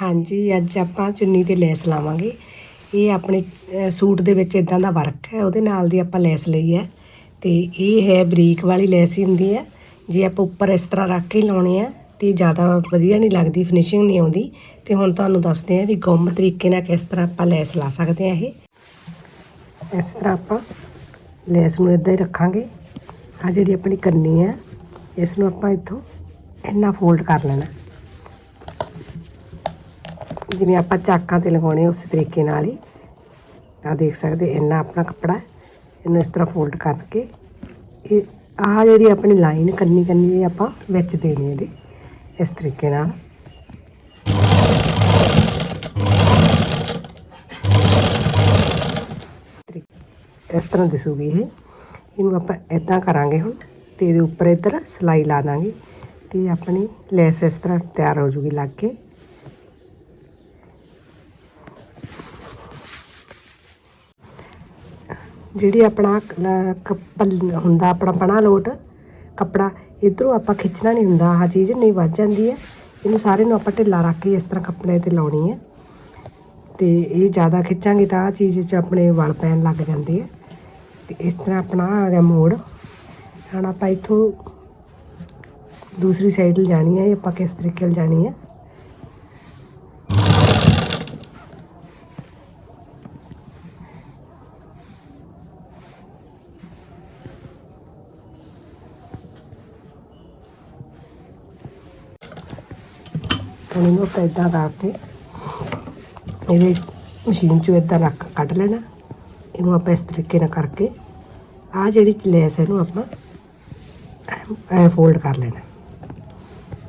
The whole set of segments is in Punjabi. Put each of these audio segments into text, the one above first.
ਹਾਂਜੀ, ਅੱਜ ਆਪਾਂ ਚੁੰਨੀ ਤੇ ਲੈਸ ਲਾਵਾਂਗੇ। ਇਹ ਆਪਣੇ ਸੂਟ ਦੇ ਵਿੱਚ ਇਦਾਂ ਦਾ ਵਰਕ ਹੈ, ਉਹਦੇ ਨਾਲ ਦੀ ਆਪਾਂ ਲੈਸ ਲਈ ਹੈ। ਤੇ ਇਹ ਹੈ, ਬਰੀਕ ਵਾਲੀ ਲੈਸ ਹੀ ਹੁੰਦੀ ਹੈ। ਜੇ ਆਪਾਂ ਉੱਪਰ ਇਸ ਤਰ੍ਹਾਂ ਰੱਖ ਕੇ ਲਾਉਣੇ ਆ, ਤੇ ਜ਼ਿਆਦਾ ਵਧੀਆ ਨਹੀਂ ਲੱਗਦੀ ਫਿਨਿਸ਼ਿੰਗ ਨਹੀਂ ਆਉਂਦੀ। ਤੇ ਹੁਣ ਤੁਹਾਨੂੰ ਦੱਸਦੇ ਹਾਂ ਵੀ ਗੁੰਮ ਤਰੀਕੇ ਨਾਲ ਕਿਸ ਤਰ੍ਹਾਂ ਆਪਾਂ ਲੈਸ ਲਾ ਸਕਦੇ ਹਾਂ ਇਹ। ਇਸ ਤਰ੍ਹਾਂ ਆਪਾਂ ਲੈਸ ਨੂੰ ਇਦਾਂ ਹੀ ਰੱਖਾਂਗੇ। ਆ ਜਿਹੜੀ ਆਪਣੀ ਕੰਨੀ ਹੈ, ਇਸ ਨੂੰ ਆਪਾਂ ਇੱਥੋਂ ਇੰਨਾ ਫੋਲਡ ਕਰ ਲੈਣਾ। ਜਿਵੇਂ ਆਪਾਂ ਚਾਕਾਂ ਤੇ ਲਗਾਉਣੇ ਆ ਉਸੇ ਤਰੀਕੇ ਨਾਲ ਹੀ ਆ ਦੇਖ ਸਕਦੇ ਇੰਨਾ ਆਪਣਾ ਕੱਪੜਾ ਇਹਨੂੰ ਇਸ ਤਰ੍ਹਾਂ ਫੋਲਡ ਕਰਕੇ ਇਹ ਆਹ ਜਿਹੜੀ ਆਪਣੀ ਲਾਈਨ ਕੰਨੀ ਕੰਨੀ ਆਪਾਂ ਵਿੱਚ ਦੇਣੀ ਹੈ ਇਹਦੇ, ਇਸ ਤਰੀਕੇ ਨਾਲ। ਇਸ ਤਰ੍ਹਾਂ ਦਿਸੂਗੀ ਇਹ। ਇਹਨੂੰ ਆਪਾਂ ਇਦਾਂ ਕਰਾਂਗੇ ਹੁਣ ਤੇ ਇਹਦੇ ਉੱਪਰ ਇੱਧਰ ਸਲਾਈ ਲਾ ਦਾਂਗੇ ਤੇ ਆਪਣੀ ਲੈਸ ਇਸ ਤਰ੍ਹਾਂ ਤਿਆਰ ਹੋ ਜੂਗੀ ਲੱਗ ਕੇ। ਜਿਹੜੀ ਆਪਣਾ ਕ- ਕੱਪਲ ਹੁੰਦਾ ਆਪਣਾ ਪਣਾ ਲੋਟ, ਕੱਪੜਾ, ਇਧਰੋਂ ਆਪਾਂ ਖਿੱਚਣਾ ਨਹੀਂ ਹੁੰਦਾ, ਆਹ ਚੀਜ਼ ਨਹੀਂ ਵੱਜ ਜਾਂਦੀ ਹੈ। ਇਹਨੂੰ ਸਾਰੇ ਨੂੰ ਆਪਾਂ ਢਿੱਲਾ ਰੱਖ ਕੇ ਇਸ ਤਰ੍ਹਾਂ ਕੱਪੜੇ ਤੇ ਲਾਉਣੀ ਹੈ। ਤੇ ਇਹ ਜ਼ਿਆਦਾ ਖਿੱਚਾਂਗੇ ਤਾਂ ਆਹ ਚੀਜ਼ 'ਚ ਆਪਣੇ ਵਲ ਪੈਣ ਲੱਗ ਜਾਂਦੇ ਆ ਤੇ ਇਸ ਤਰ੍ਹਾਂ ਆਪਣਾ ਆ ਗਿਆ ਮੋੜ। ਹੁਣ ਆਪਾਂ ਇੱਥੋਂ ਦੂਸਰੀ ਸਾਈਡ ਲਿਜਾਣੀ ਹੈ, ਇਹ ਆਪਾਂ ਕਿਸ ਤਰੀਕੇ ਲਿਜਾਣੀ ਹੈ? ਹੁਣ ਇਹਨੂੰ ਆਪਾਂ ਇਦਾਂ ਕਰਕੇ ਇਹਦੇ ਮਸ਼ੀਨ 'ਚੋਂ ਇਦਾਂ ਰੱਖ, ਕੱਢ ਲੈਣਾ। ਇਹਨੂੰ ਆਪਾਂ ਇਸ ਤਰੀਕੇ ਨਾਲ ਕਰਕੇ ਆਹ ਜਿਹੜੀ ਲੈਸ ਹੈ ਇਹਨੂੰ ਆਪਾਂ ਐ ਫੋਲਡ ਕਰ ਲੈਣਾ।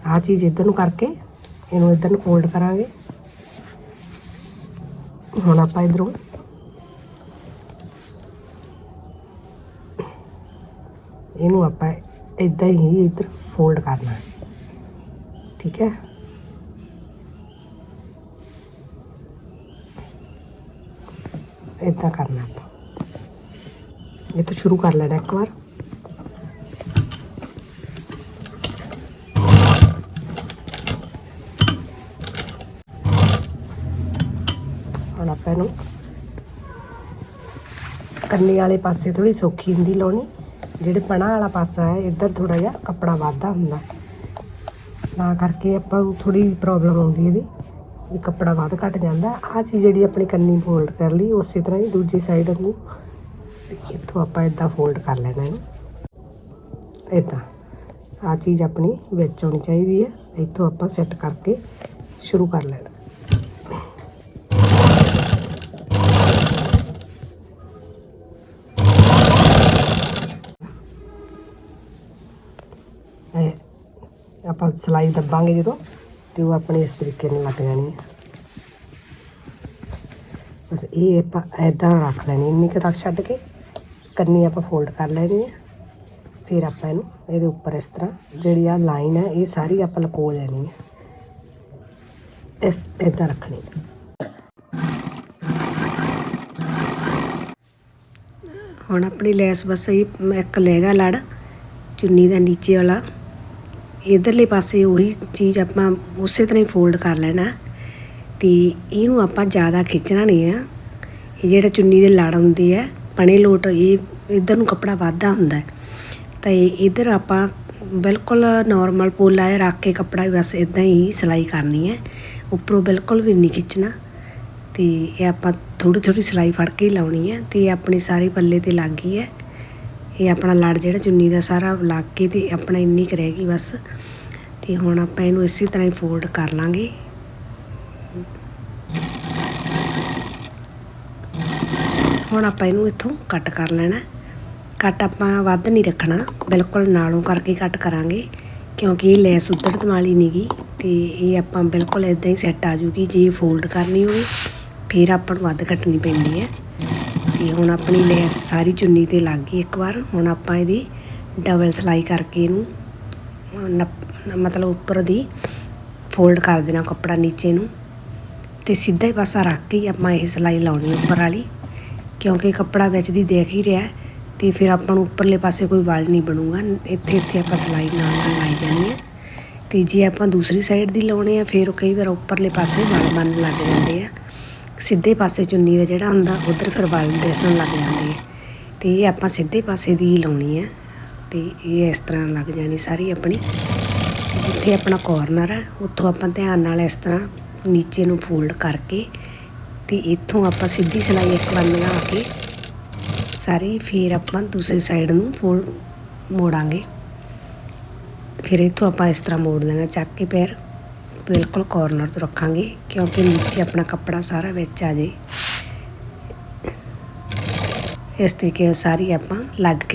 ਆਹ ਚੀਜ਼ ਇਧਰ ਨੂੰ ਕਰਕੇ ਇਹਨੂੰ ਇਧਰ ਨੂੰ ਫੋਲਡ ਕਰਾਂਗੇ। ਹੁਣ ਆਪਾਂ ਇਧਰੋਂ ਇਹਨੂੰ ਆਪਾਂ ਇਦਾਂ ਹੀ ਇਧਰ ਫੋਲਡ ਕਰਨਾ। ਠੀਕ ਹੈ? ਇਦਾਂ ਕਰਨਾ ਆਪਾਂ। ਇਹ ਤੋਂ ਸ਼ੁਰੂ ਕਰ ਲੈਣਾ ਇੱਕ ਵਾਰ। ਹੁਣ ਆਪਾਂ ਇਹਨੂੰ ਕੰਨੀ ਵਾਲੇ ਪਾਸੇ ਥੋੜੀ ਸੌਖੀ ਹੁੰਦੀ ਲਾਉਣੀ। ਜਿਹੜੇ ਪਣਾ ਵਾਲਾ ਪਾਸਾ ਹੈ, ਇੱਧਰ ਥੋੜਾ ਜਿਹਾ ਕੱਪੜਾ ਵਾਧਾ ਹੁੰਦਾ। ਤਾਂ ਕਰਕੇ ਆਪਾਂ ਨੂੰ ਥੋੜੀ ਪ੍ਰੋਬਲਮ ਆਉਂਦੀ ਇਹਦੀ। ਵੀ ਕੱਪੜਾ ਵੱਧ ਘਟ ਜਾਂਦਾ ਆਹ ਚੀਜ਼ ਜਿਹੜੀ ਆਪਣੀ ਕੰਨੀ ਫੋਲਡ ਕਰ ਲਈ, ਉਸੇ ਤਰ੍ਹਾਂ ਹੀ ਦੂਜੀ ਸਾਈਡ ਨੂੰ ਇੱਥੋਂ ਆਪਾਂ ਇਦਾਂ ਫੋਲਡ ਕਰ ਲੈਣਾ ਇਹਨੂੰ। ਇਦਾਂ ਆਹ ਚੀਜ਼ ਆਪਣੀ ਵਿੱਚ ਆਉਣੀ ਚਾਹੀਦੀ ਹੈ। ਇੱਥੋਂ ਆਪਾਂ ਸੈੱਟ ਕਰਕੇ ਸ਼ੁਰੂ ਕਰ ਲੈਣਾ। ਆਪਾਂ ਸਲਾਈ ਦੱਬਾਂਗੇ ਜਦੋਂ। ਤੇ ਉਹ ਆਪਣੇ ਇਸ ਤਰੀਕੇ ਨਾਲ ਲੱਗ ਜਾਣੀ ਹੈ ਬਸ ਇਹ ਆਪਾਂ ਐਦਾਂ ਰੱਖ ਲੈਣੀ, ਇੰਨੀ ਕੁ ਰੱਖ ਛੱਡ ਕੇ ਕੰਨੀ ਆਪਾਂ ਫੋਲਡ ਕਰ ਲੈਣੀ ਹੈ ਫਿਰ ਆਪਾਂ ਇਹਨੂੰ ਇਹਦੇ ਉੱਪਰ ਇਸ ਤਰ੍ਹਾਂ ਜਿਹੜੀ ਆ ਲਾਈਨ ਹੈ ਇਹ ਸਾਰੀ ਆਪਾਂ ਲਕੋ ਲੈਣੀ ਹੈ ਇਸ ਐਦਾਂ ਰੱਖਣੀ ਹੁਣ ਆਪਣੀ ਲੈਸ ਬਸ ਇਹ ਇੱਕ ਲੈਗਾ ਲੜ, ਚੁੰਨੀ ਦਾ ਨੀਚੇ ਵਾਲਾ। ਇਧਰਲੇ ਪਾਸੇ ਉਹੀ ਚੀਜ਼ ਆਪਾਂ ਉਸੇ ਤਰ੍ਹਾਂ ਹੀ ਫੋਲਡ ਕਰ ਲੈਣਾ। ਤੇ ਇਹਨੂੰ ਆਪਾਂ ਜ਼ਿਆਦਾ ਖਿੱਚਣਾ ਨਹੀਂ ਆ। ਇਹ ਜਿਹੜਾ ਚੁੰਨੀ ਦੇ ਲੜ ਹੁੰਦੀ ਹੈ ਪਣੇ ਲੋਟ, ਇਹ ਇਧਰ ਨੂੰ ਕੱਪੜਾ ਵਾਧਾ ਹੁੰਦਾ ਹੈ। ਤਾਂ ਇਧਰ ਆਪਾਂ ਬਿਲਕੁਲ ਨਾਰਮਲ ਪੋਲਾ ਰੱਖ ਕੇ ਕੱਪੜਾ ਬਸ ਇਦਾਂ ਹੀ ਸਿਲਾਈ ਕਰਨੀ ਹੈ। ਉੱਪਰੋਂ ਬਿਲਕੁਲ ਵੀ ਨਹੀਂ ਖਿੱਚਣਾ। ਤੇ ਇਹ ਆਪਾਂ ਥੋੜੀ ਥੋੜੀ ਸਿਲਾਈ ਫੜ ਕੇ ਲਾਉਣੀ ਹੈ। ਤੇ ਇਹ ਆਪਣੀ ਸਾਰੀ ਪੱਲੇ ਤੇ ਲੱਗ ਗਈ ਹੈ। ਇਹ ਆਪਣਾ ਲੜ ਜਿਹੜਾ ਚੁੰਨੀ ਦਾ ਸਾਰਾ ਲੱਗ ਕੇ ਤੇ ਆਪਣਾ ਇੰਨੀ ਕੁ ਰਹਿ ਗਈ ਬਸ। ਤੇ ਹੁਣ ਆਪਾਂ ਇਹਨੂੰ ਇਸੇ ਤਰ੍ਹਾਂ ਹੀ ਫੋਲਡ ਕਰ ਲਾਂਗੇ। ਹੁਣ ਆਪਾਂ ਇਹਨੂੰ ਇੱਥੋਂ ਕੱਟ ਕਰ ਲੈਣਾ। ਕੱਟ ਆਪਾਂ ਵੱਧ ਨਹੀਂ ਰੱਖਣਾ। ਬਿਲਕੁਲ ਨਾਲੋਂ ਕਰਕੇ ਕੱਟ ਕਰਾਂਗੇ। ਕਿਉਂਕਿ ਇਹ ਲੈਸ ਉਧੜਨ ਵਾਲੀ ਨਹੀਂਗੀ ਤੇ ਇਹ ਆਪਾਂ ਬਿਲਕੁਲ ਇਦਾਂ ਹੀ ਸੈੱਟ ਆ ਜੂਗੀ। ਜੇ ਫੋਲਡ ਕਰਨੀ ਹੋਵੇ, ਫਿਰ ਆਪਾਂ ਨੂੰ ਵੱਧ ਕੱਟਣੀ ਪੈਂਦੀ ਹੈ। ਤੇ ਹੁਣ ਆਪਣੀ ਲੈਸ ਸਾਰੀ ਚੁੰਨੀ ਤੇ ਲੱਗ ਗਈ ਇੱਕ ਵਾਰ। ਹੁਣ ਆਪਾਂ ਇਹਦੀ ਡਬਲ ਸਲਾਈ ਕਰਕੇ ਇਹਨੂੰ ਨੱਪ- ਮਤਲਬ ਉੱਪਰ ਦੀ ਫੋਲਡ ਕਰ ਦੇਣਾ ਕੱਪੜਾ ਨੀਚੇ ਨੂੰ। ਤੇ ਸਿੱਧਾ ਹੀ ਪਾਸਾ ਰੱਖ ਕੇ ਹੀ ਆਪਾਂ ਇਹ ਸਲਾਈ ਲਾਉਣੀ ਉੱਪਰ ਵਾਲੀ। ਕਿਉਂਕਿ ਕੱਪੜਾ ਵਿੱਚ ਦੀ ਦੇਖ ਹੀ ਰਿਹਾ ਤੇ ਫਿਰ ਆਪਾਂ ਨੂੰ ਉੱਪਰਲੇ ਪਾਸੇ ਕੋਈ ਵਲ ਨਹੀਂ ਬਣੂਗਾ। ਇੱਥੇ ਇੱਥੇ ਆਪਾਂ ਸਲਾਈ ਨਾਲ ਨਾਲ ਲਾਈ ਜਾਣੀ ਹੈ। ਤੇ ਜੇ ਆਪਾਂ ਦੂਸਰੀ ਸਾਈਡ ਦੀ ਲਾਉਣੇ ਆ, ਫਿਰ ਉਹ ਕਈ ਵਾਰ ਉੱਪਰਲੇ ਪਾਸੇ ਵਲ ਬਣ ਲੱਗ ਜਾਂਦੇ ਆ। ਸਿੱਧੇ ਪਾਸੇ ਚੁੰਨੀ ਦਾ ਜਿਹੜਾ ਹੁੰਦਾ ਉਧਰ ਫਿਰ ਵਲ ਦਿਸਣ ਲੱਗ ਜਾਂਦੇ ਹੈ ਤੇ ਇਹ ਆਪਾਂ ਸਿੱਧੇ ਪਾਸੇ ਦੀ ਹੀ ਲਾਉਣੀ ਹੈ ਤੇ ਇਹ ਇਸ ਤਰ੍ਹਾਂ ਲੱਗ ਜਾਣੀ ਸਾਰੀ ਆਪਣੀ। ਜਿੱਥੇ ਆਪਣਾ ਕੋਰਨਰ ਹੈ ਉੱਥੋਂ ਆਪਾਂ ਧਿਆਨ ਨਾਲ ਇਸ ਤਰ੍ਹਾਂ ਨੀਚੇ ਨੂੰ ਫੋਲਡ ਕਰਕੇ ਤੇ ਇੱਥੋਂ ਆਪਾਂ ਸਿੱਧੀ ਸਿਲਾਈ ਇੱਕ ਵਾਰ ਲਗਾ ਕੇ ਸਾਰੀ ਫਿਰ ਆਪਾਂ ਦੂਸਰੀ ਸਾਈਡ ਨੂੰ ਫੋਲਡ ਮੋੜਾਂਗੇ। ਫਿਰ ਇੱਥੋਂ ਆਪਾਂ ਇਸ ਤਰ੍ਹਾਂ ਮੋੜ ਦੇਣਾ, ਚੱਕ ਕੇ ਪੈਰ। ਬਿਲਕੁਲ ਕਾਰਨਰ ਤੋਂ ਰੱਖਾਂਗੇ, ਕਿਉਂਕਿ ਨੀਚੇ ਆਪਣਾ ਕੱਪੜਾ ਸਾਰਾ ਵਿੱਚ ਆ ਜੇ। ਇਸ ਤਰੀਕੇ ਨਾਲ ਸਾਰੀ ਆਪਾਂ ਲੱਗ ਕੇ